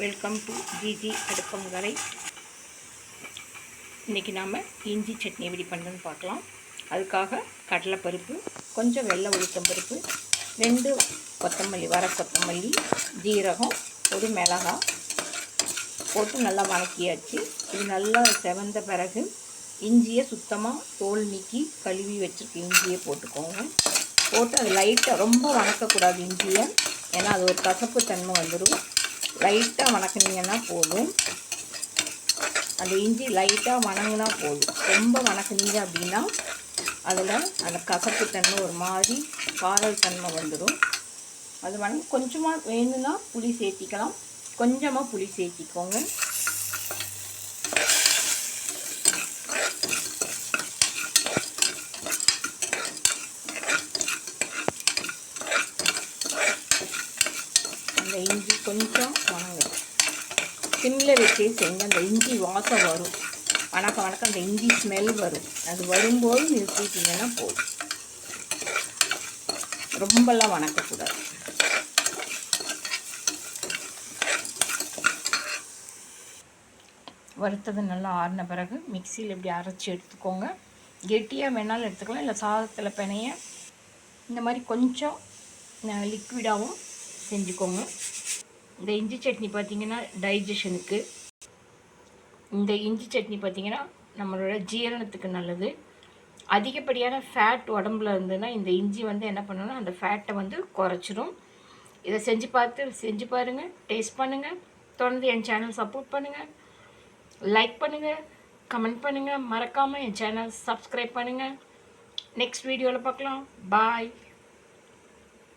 Welcome to GG அடுப்பங்கரை இன்றைக்கி நாம் இஞ்சி சட்னி எப்படி பண்ணுறதுன்னு பார்க்கலாம். அதுக்காக கடலைப்பருப்பு கொஞ்சம் வெள்ளை உளுத்தம் பருப்பு ரெண்டு கொத்தமல்லி வர கொத்தமல்லி ஜீரகம் ஒரு மிளகாய் போட்டு நல்லா வணக்கியாச்சு. இது நல்லா செவந்த பிறகு இஞ்சியை சுத்தமாக தோல் நீக்கி கழுவி வச்சுருக்க இஞ்சியை போட்டுக்கோங்க. போட்டு அது லைட்டாக ரொம்ப வணக்கக்கூடாது இஞ்சியை. ஏன்னா அது ஒரு கசப்பு தன்மை வந்துடும் லைட்டாக வணக்குனீங்கன்னா போதும். அந்த இஞ்சி லைட்டாக வணங்கினா போதும். ரொம்ப வணக்குனீங்க அப்படின்னா அதில் அந்த கசப்பு தன்மை ஒரு மாதிரி காரல் தன்மை வந்துடும் அது வணங்கி கொஞ்சமாக வேணும்னா புளி சேர்த்திக்கலாம். கொஞ்சமாக புளி சேர்த்திக்கோங்க. அந்த இஞ்சி கொஞ்சம் வணங்கும். சிம்மில் வச்சு செய்யுங்க அந்த இஞ்சி வாசம் வரும். வணக்க வணக்கம் அந்த இஞ்சி ஸ்மெல் வரும். அது வரும்போது நிறுத்திட்டீங்கன்னா போதும். ரொம்பலாம் வணக்கக்கூடாது. வறுத்தது நல்லா ஆறின பிறகு மிக்சியில் இப்படி அரைச்சி எடுத்துக்கோங்க. கெட்டியாக வேணாலும் எடுத்துக்கலாம். இல்லை சாதத்தில் பிணைய இந்த மாதிரி கொஞ்சம் லிக்விடாகவும் செஞ்சுக்கோங்க. இந்த இஞ்சி சட்னி பார்த்திங்கன்னா டைஜஷனுக்கு இந்த இஞ்சி சட்னி பார்த்திங்கன்னா நம்மளோட ஜீரணத்துக்கு நல்லது. அதிகப்படியான ஃபேட் உடம்புல இருந்ததுன்னா இந்த இஞ்சி வந்து என்ன பண்ணணும்னா அந்த ஃபேட்டை வந்து குறைச்சிரும். இதை செஞ்சு பார்த்து செஞ்சு பாருங்கள் டேஸ்ட் பண்ணுங்கள் தொடர்ந்து என் சேனல் சப்போர்ட் பண்ணுங்கள் லைக் பண்ணுங்கள் கமெண்ட் பண்ணுங்கள் மறக்காமல் என் சேனல் சப்ஸ்கிரைப் பண்ணுங்கள் நெக்ஸ்ட் வீடியோவில் பார்க்கலாம். பாய்